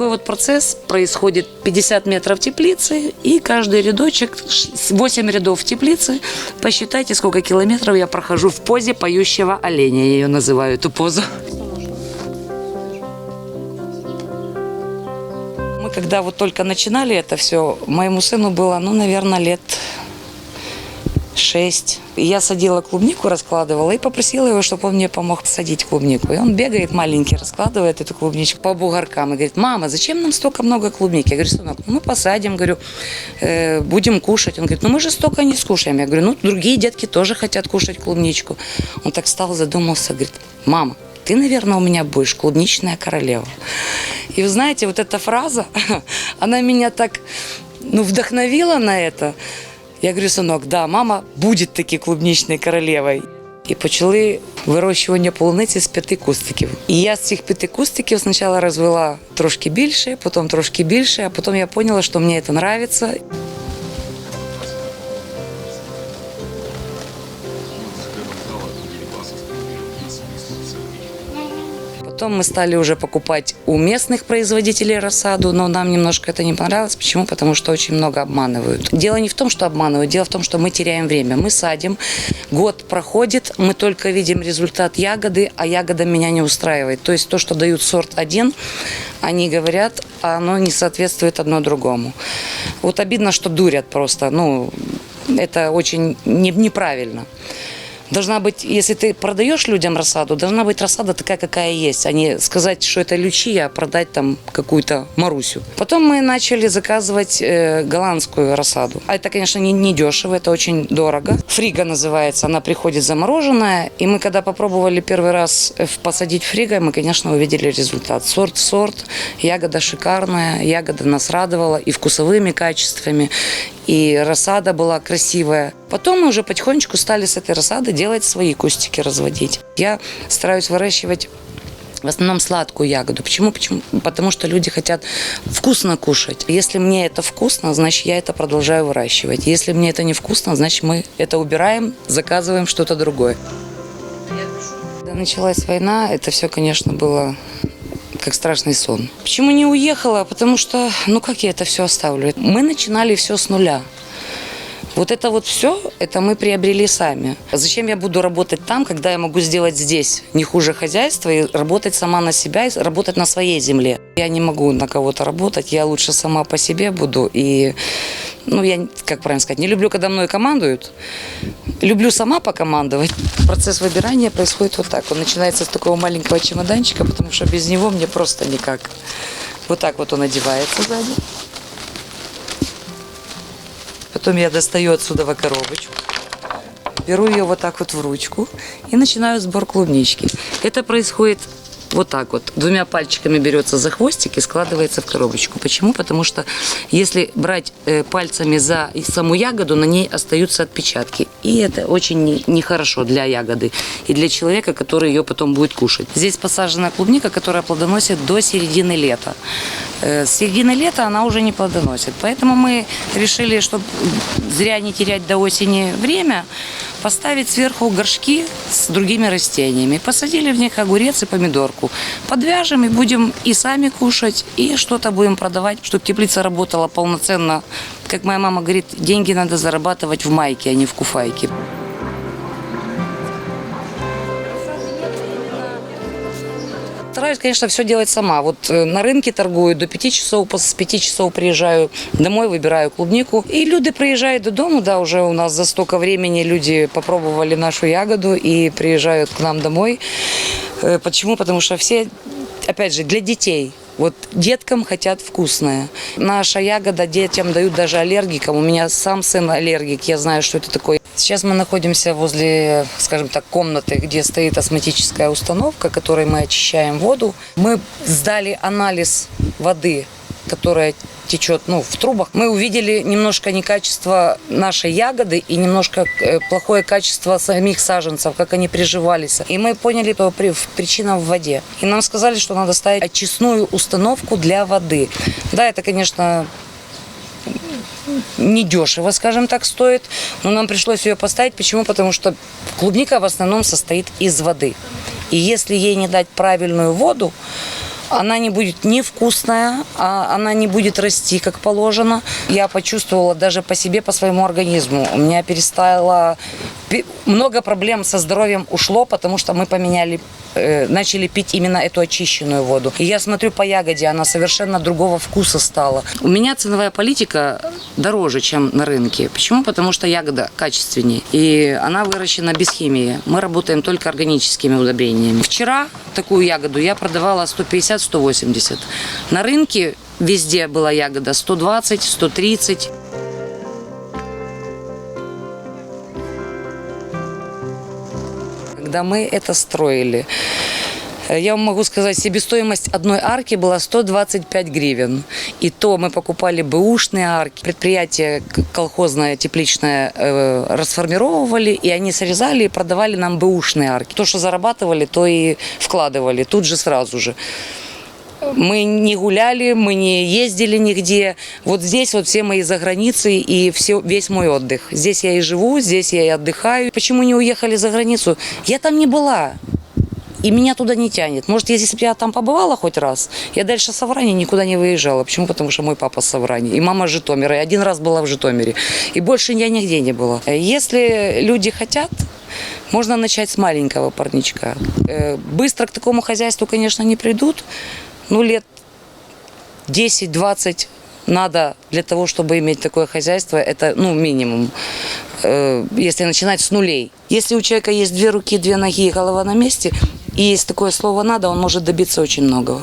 такой вот процесс происходит 50 метров теплицы, и каждый рядочек, 8 рядов теплицы. Посчитайте, сколько километров я прохожу в позе поющего оленя, я ее называю, эту позу. Мы когда вот только начинали это все, моему сыну было, ну, наверное, лет шесть. Я садила клубнику, раскладывала и попросила его, чтобы он мне помог садить клубнику. И он бегает маленький, раскладывает эту клубничку по бугоркам и говорит, мама, зачем нам столько много клубники? Я говорю, сынок, ну мы посадим, говорю, «э, будем кушать. Он говорит, ну мы же столько не скушаем. Я говорю, ну другие детки тоже хотят кушать клубничку. Он так стал, задумался, говорит, мама, ты, наверное, у меня будешь клубничная королева. И вы знаете, вот эта фраза, она меня так ну, вдохновила на это. Я говорю, синок, да, мама буде таки клубничною королевою. І почали вирощування полуниці з п'яти кустиків. І я з цих п'яти кустиків спочатку розвела трошки більше, потім трошки більше, а потім я поняла, що мені це подобається. Потом мы стали уже покупать у местных производителей рассаду, но нам немножко это не понравилось. Почему? Потому что очень много обманывают. Дело не в том, что обманывают, дело в том, что мы теряем время. Мы садим, год проходит, мы только видим результат ягоды, а ягода меня не устраивает. То есть то, что дают сорт один, они говорят, оно не соответствует одно другому. Вот обидно, что дурят просто. Ну, это очень не- неправильно. Должна быть, если ты продаешь людям рассаду, должна быть рассада такая, какая есть, а не сказать, что это лючия, а продать там какую-то Марусю. Потом мы начали заказывать э, голландскую рассаду. А это, конечно, не, не дешево, это очень дорого. Фрига называется, она приходит замороженная. И мы, когда попробовали первый раз э, посадить фриго, мы, конечно, увидели результат. Сорт сорт, ягода шикарная, ягода нас радовала и вкусовыми качествами, и рассада была красивая. Потом мы уже потихонечку стали с этой рассады делать свои кустики, разводить. Я стараюсь выращивать в основном сладкую ягоду. Почему? Почему? Потому что люди хотят вкусно кушать. Если мне это вкусно, значит, я это продолжаю выращивать. Если мне это не вкусно, значит, мы это убираем, заказываем что-то другое. Когда началась война, это все, конечно, было как страшный сон. Почему не уехала? Потому что, ну как я это все оставлю? Мы начинали все с нуля. Вот это вот все, это мы приобрели сами. Зачем я буду работать там, когда я могу сделать здесь не хуже хозяйства и работать сама на себя, и работать на своей земле? Я не могу на кого-то работать, я лучше сама по себе буду. И, ну, я, как правильно сказать, не люблю, когда мной командуют. Люблю сама покомандовать. Процесс выбирания происходит вот так. Он начинается с такого маленького чемоданчика, потому что без него мне просто никак. Вот так вот он одевается сзади. Потом я достаю отсюда коробочку, беру ее вот так вот в ручку и начинаю сбор клубнички. Это происходит вот так вот. Двумя пальчиками берется за хвостик и складывается в коробочку. Почему? Потому что если брать э, пальцами за саму ягоду, на ней остаются отпечатки. И это очень не- нехорошо для ягоды и для человека, который ее потом будет кушать. Здесь посажена клубника, которая плодоносит до середины лета. Э, С середины лета она уже не плодоносит. Поэтому мы решили, чтобы зря не терять до осени время, поставить сверху горшки с другими растениями. Посадили в них огурец и помидорку. Подвяжем и будем и сами кушать, и что-то будем продавать, чтобы теплица работала полноценно. Как моя мама говорит, деньги надо зарабатывать в майке, а не в куфайке. Стараюсь, конечно, все делать сама. Вот э, на рынке торгую до 5 часов, после 5 часов приезжаю домой, выбираю клубнику. И люди приезжают додому, да, уже у нас за столько времени люди попробовали нашу ягоду и приезжают к нам домой. Э, Почему? Потому что все, опять же, для детей. Вот деткам хотят вкусное. Наша ягода детям дают даже аллергикам. У меня сам сын аллергик, я знаю, что это такое. Сейчас мы находимся возле, скажем так, комнаты, где стоит осмотическая установка, которой мы очищаем воду. Мы сдали анализ воды, которая течет ну, в трубах. Мы увидели немножко некачество нашей ягоды и немножко э, плохое качество самих саженцев, как они приживались. И мы поняли, что при- причина в воде. И нам сказали, что надо ставить очистную установку для воды. Да, это, конечно, недешево, скажем так, стоит, но нам пришлось ее поставить. Почему? Потому что клубника в основном состоит из воды. И если ей не дать правильную воду, Она не будет невкусная, а она не будет расти как положено. Я почувствовала даже по себе, по своему организму. У меня перестало... Много проблем со здоровьем ушло, потому что мы поменяли, э, начали пить именно эту очищенную воду. И я смотрю по ягоде, она совершенно другого вкуса стала. У меня ценовая политика дороже, чем на рынке. Почему? Потому что ягода качественнее. И она выращена без химии. Мы работаем только органическими удобрениями. Вчера такую ягоду я продавала 150-180. На рынке везде была ягода 120, 130. Когда мы это строили, э, я вам могу сказать, себестоимость одной арки была 125 гривен. И то мы покупали бэушные арки. Предприятие колхозное, тепличное э, расформировывали, и они срезали и продавали нам бэушные арки. То, что зарабатывали, то и вкладывали тут же сразу же. Мы не гуляли, мы не ездили нигде. Вот здесь вот все мои за границей и все, весь мой отдых. Здесь я и живу, здесь я и отдыхаю. Почему не уехали за границу? Я там не была. И меня туда не тянет. Может, если бы я там побывала хоть раз, я дальше Саврани никуда не выезжала. Почему? Потому что мой папа с Саврани, и мама Житомира. И один раз была в Житомире. И больше я нигде не была. Если люди хотят, можно начать с маленького парничка. Э, Быстро к такому хозяйству, конечно, не придут. Ну, лет 10-20 надо для того, чтобы иметь такое хозяйство, это ну, минимум, Э, если начинать с нулей. Если у человека есть две руки, две ноги и голова на месте, и есть такое слово «надо», он может добиться очень многого.